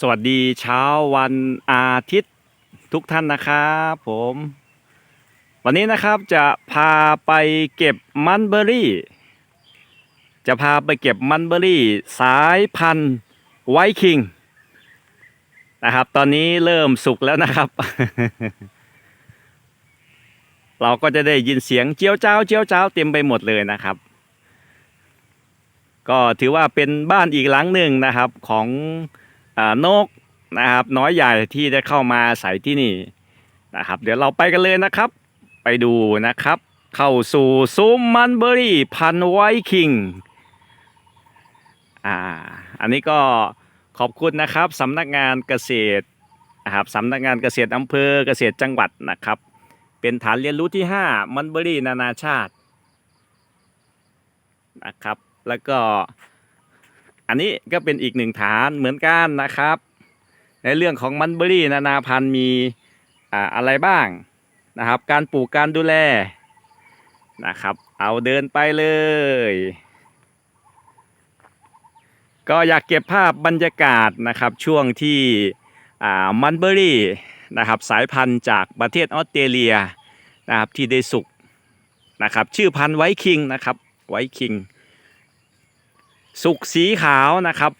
สวัสดีเช้าวันอาทิตย์ทุกท่านนะครับผม วันนี้นะครับจะพาไปเก็บมันเบอรี่ จะพาไปเก็บมันเบอรี่ สายพันธุ์ไวคิงนะครับ ตอนนี้เริ่มสุกแล้วนะครับ เราก็จะได้ยินเสียงเจียวเจ้าเจียวเจ้าเต็มไปหมดเลยนะครับ ก็ถือว่าเป็นบ้านอีกหลังหนึ่งนะครับของ นกนะครับ น้อยใหญ่ที่ได้เข้ามาอาศัยที่นี่นะครับ เดี๋ยวเราไปกันเลยนะครับ ไปดูนะครับ เข้าสู่ซุ้มมันเบอรี่พันไวคิงอ่าอันนี้ก็ขอบคุณนะครับสำนักงานเกษตรนะครับสำนักงานเกษตรอำเภอเกษตรจังหวัดนะครับ เป็นฐานเรียนรู้ที่ 5 มันเบอรี่นานาชาตินะครับ แล้วก็ อันนี้ก็เป็นอีกหนึ่งฐานเหมือนกันนะครับ ในเรื่องของมันเบอรี่นานาพันธุ์มีอะไรบ้างนะครับ การปลูกการดูแลนะครับ เอาเดินไปเลย ก็อยากเก็บภาพบรรยากาศนะครับช่วงที่มันเบอรี่นะครับสายพันธุ์จากประเทศออสเตรเลียนะครับที่ได้สุกนะครับชื่อพันธุ์ไวคิงนะครับไวคิง สุกสีขาวนะครับ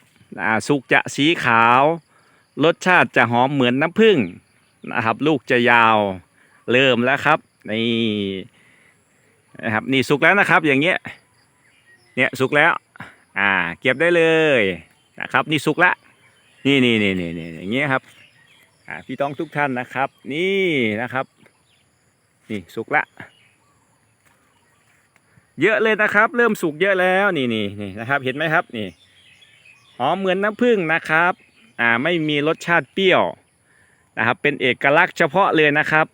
อ่าสุกจะสีขาว รสชาติจะหอมเหมือนน้ำผึ้งนะครับ ลูกจะยาวเริ่มแล้วครับนี่นะครับนี่สุกแล้วนะครับ อย่างเงี้ยเนี่ยสุกแล้ว อ่า เก็บได้เลยนะครับ นี่สุกละนี่นี่นี่นี่นี่อย่างเงี้ยครับอ่าพี่ต้องทุกท่านนะครับ นี่นะครับ นี่สุกละ เยอะเลยนะครับ เริ่มสุกเยอะแล้วนี่นี่นี่นะครับ เห็นไหมครับนี่หอมเหมือนน้ำผึ้งนะครับ อ่าไม่มีรสชาติเปรี้ยวนะครับ เป็นเอกลักษณ์เฉพาะเลยนะครับ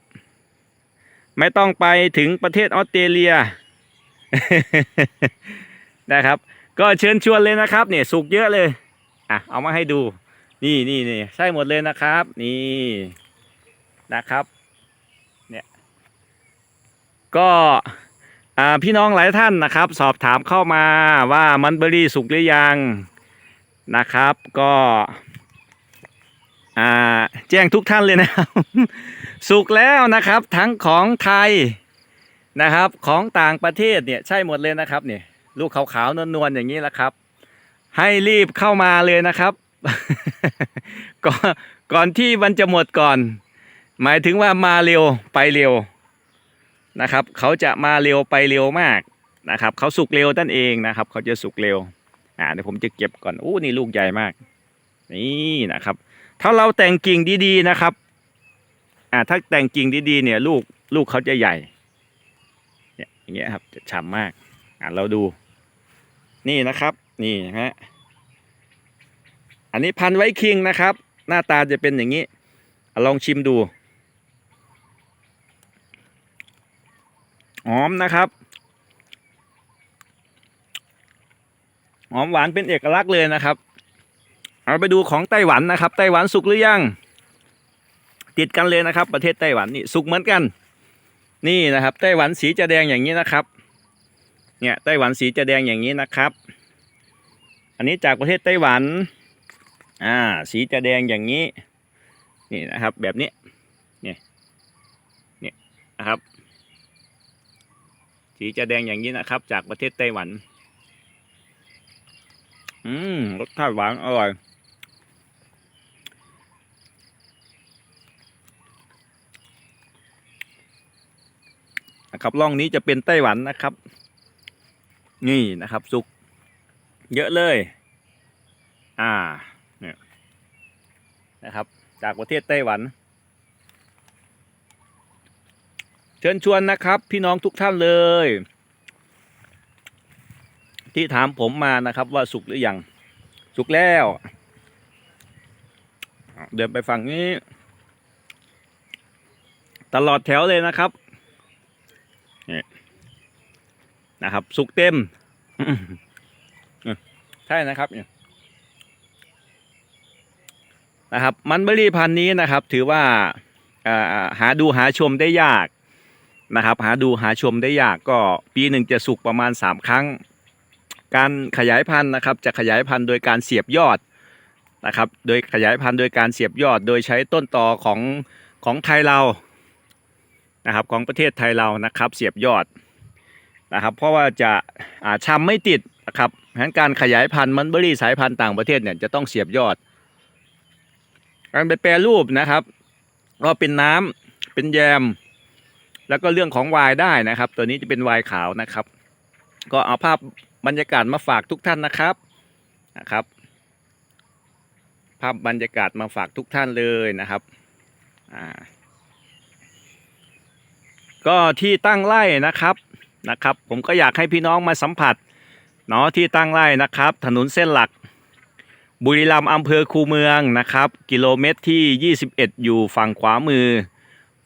ไม่ต้องไปถึงประเทศออสเตรเลียนะครับ ก็เชิญชวนเลยนะครับเนี่ยสุกเยอะเลยอะเอามาให้ดู นี่นี่นี่ใช่หมดเลยนะครับ นี่นะครับ เนี่ยก็ พี่น้องหลายท่านนะครับ สอบถามเข้ามาว่ามันเบอรี่สุกหรือยังนะครับ ก็แจ้งทุกท่านเลยนะครับ สุกแล้วนะครับทั้งของไทยนะครับ ของต่างประเทศเนี่ยใช่หมดเลยนะครับเนี่ยลูกขาวๆนวลๆอย่างนี้แหละครับ ให้รีบเข้ามาเลยนะครับก่อนก่อนที่มันจะหมดก่อน หมายถึงว่ามาเร็วไปเร็ว นะครับเขาจะมาเร็วไปเร็วมากนะครับเขาสุกเร็วนั่นเองนะครับเขาจะสุกเร็วอ่าเดี๋ยวผมจะเก็บก่อนอู้นี่ลูกใหญ่มากนี่นะครับ ถ้าเราแต่งกิ่งดีๆนะครับอ่าถ้าแต่งกิ่งดีๆเนี่ยลูกลูกเขาจะใหญ่เนี่ยอย่างเงี้ยครับจะฉ่ำมากอ่าเราดู นี่นะครับนี่ฮะอันนี้พันไว้คิงนะครับ หน้าตาจะเป็นอย่างนี้ลองชิมดู หอมนะครับ หอมหวานเป็นเอกลักษณ์เลยนะครับ เอาไปดูของไต้หวันนะครับ ไต้หวันสุกหรือยัง ติดกันเลยนะครับ ประเทศไต้หวันนี่สุกเหมือนกัน นี่นะครับไต้หวันสีจะแดงอย่างนี้นะครับ เนี่ยไต้หวันสีจะแดงอย่างนี้นะครับ อันนี้จากประเทศไต้หวัน อ่า สีจะแดงอย่างนี้ นี่นะครับ แบบนี้ เนี่ย เนี่ยนะครับ สีจะแดงอย่างนี้นะครับ จากประเทศไต้หวัน อืมรสชาติหวานอร่อย นะครับร่องนี้จะเป็นไต้หวันนะครับ นี่นะครับสุก เยอะเลย อ่า เนี่ยนะครับ จากประเทศไต้หวัน เชิญชวนนะครับ พี่น้องทุกท่านเลย ที่ถามผมมานะครับว่าสุกหรือยังสุกแล้ว เดินไปฝั่งนี้ ตลอดแถวเลยนะครับนี่นะครับ สุกเต็มใช่นะครับเนี่ยนะครับมันเบอรี่พันธุ์นี้นะครับ ถือว่าหาดูหาชมได้ยาก นะครับ หาดูหาชมได้ยากก็ปีหนึ่งจะสุกประมาณ 3 ครั้ง การขยายพันธุ์นะครับจะขยายพันธุ์โดยการเสียบยอดนะครับ โดยขยายพันธุ์โดยการเสียบยอด โดยใช้ต้นตอของของไทยเรานะครับของประเทศไทยเรานะครับ เสียบยอดนะครับเพราะว่าจะอ่าชำไม่ติดนะครับเพราะฉะนั้นการขยายพันธุ์มันเบอรี่สายพันธุ์ต่างประเทศเนี่ยจะต้องเสียบยอด การไปแปรรูปนะครับก็เป็นน้ำเป็นแยม แล้วก็เรื่องของวน์ได้นะครับ ตัวนี้จะเป็นวน์ขาวนะครับ ก็เอาภาพบรรยากาศมาฝากทุกท่านนะครับนะครับ ภาพบรรยากาศมาฝากทุกท่านเลยนะครับอ่าก็ที่ตั้งไร่นะครับนะครับ ผมก็อยากให้พี่น้องมาสัมผัสเนาะที่ตั้งไร่นะครับ ถนนเส้นหลัก บุรีรัมย์อำเภอคูเมืองนะครับ กิโลเมตรที่ 21 อยู่ฝั่งขวามือ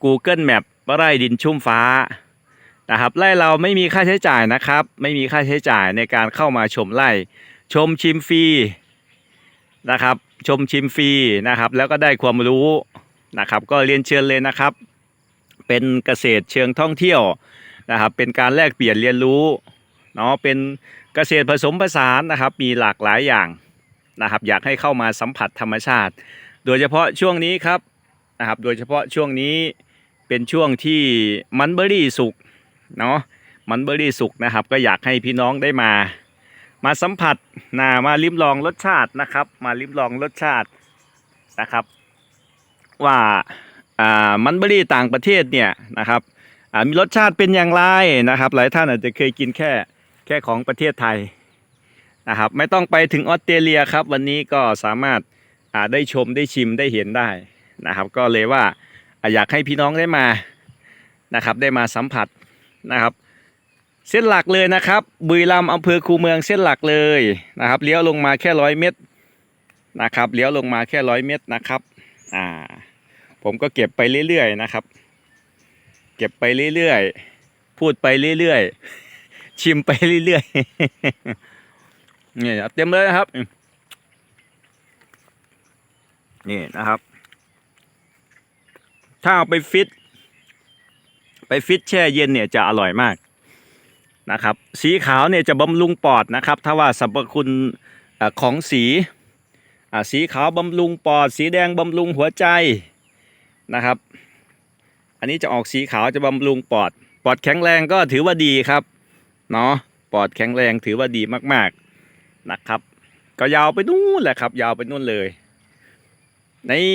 Google Map ไร่ดินชุ่มฟ้านะครับไร่เราไม่มีค่าใช้จ่ายนะครับ ไม่มีค่าใช้จ่ายในการเข้ามาชมไร่ ชมชิมฟรีนะครับ ชมชิมฟรีนะครับ แล้วก็ได้ความรู้นะครับ ก็เรียนเชิญเลยนะครับ เป็นเกษตรเชิงท่องเที่ยวนะครับ เป็นการแลกเปลี่ยนเรียนรู้เนาะเป็นเกษตรผสมผสานนะครับ มีหลากหลายอย่างนะครับ อยากให้เข้ามาสัมผัสธรรมชาติ โดยเฉพาะช่วงนี้ครับนะครับ โดยเฉพาะช่วงนี้ เป็นช่วงที่มันเบอรี่สุกเนาะมันเบอรี่สุกนะครับ ก็อยากให้พี่น้องได้มา มาสัมผัสนะมาลิ้มลองรสชาตินะครับ มาลิ้มลองรสชาตินะครับ ว่าอ่ามันเบอรี่ต่างประเทศเนี่ยนะครับอ่ามีรสชาติเป็นอย่างไรนะครับ หลายท่านอาจจะเคยกินแค่แค่ของประเทศไทยนะครับ ไม่ต้องไปถึงออสเตรเลียครับ วันนี้ก็สามารถอ่าได้ชมได้ชิมได้เห็นได้นะครับ ก็เลยว่า อยากให้พี่น้องได้มานะครับ ได้มาสัมผัสนะครับ เส้นหลักเลยนะครับ บุรีรัมย์อำเภอคูเมืองเส้นหลักเลยนะครับ เลี้ยวลงมาแค่ร้อยเมตรนะครับ เลี้ยวลงมาแค่ร้อยเมตรนะครับ อ่า ผมก็เก็บไปเรื่อยๆนะครับ เก็บไปเรื่อยๆ พูดไปเรื่อยๆ ชิมไปเรื่อยๆ นี่เต็มเลยนะครับ นี่นะครับ ถ้าเอาไปฟิต ไปฟิตแช่เย็นเนี่ยจะอร่อยมากนะครับ สีขาวเนี่ยจะบำรุงปอดนะครับ ถ้าว่าสรรพคุณอ่อของสีอ่าสีขาวบำรุงปอด สีแดงบำรุงหัวใจนะครับ อันนี้จะออกสีขาวจะบำรุงปอด ปอดแข็งแรงก็ถือว่าดีครับเนาะปอดแข็งแรงถือว่าดีมากๆนะครับ ก็ยาวไปนู่นแหละครับ ยาวไปนู่นเลยนี่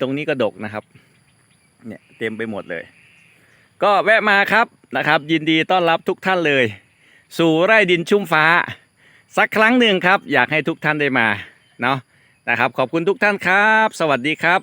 ตรงนี้ก็ดกนะครับ เนี่ยเต็มไปหมดเลย ก็แวะมาครับนะครับ ยินดีต้อนรับทุกท่านเลย สู่ไร่ดินชุ่มฟ้า สักครั้งหนึ่งครับ อยากให้ทุกท่านได้มาเนาะนะครับ ขอบคุณทุกท่านครับ สวัสดีครับ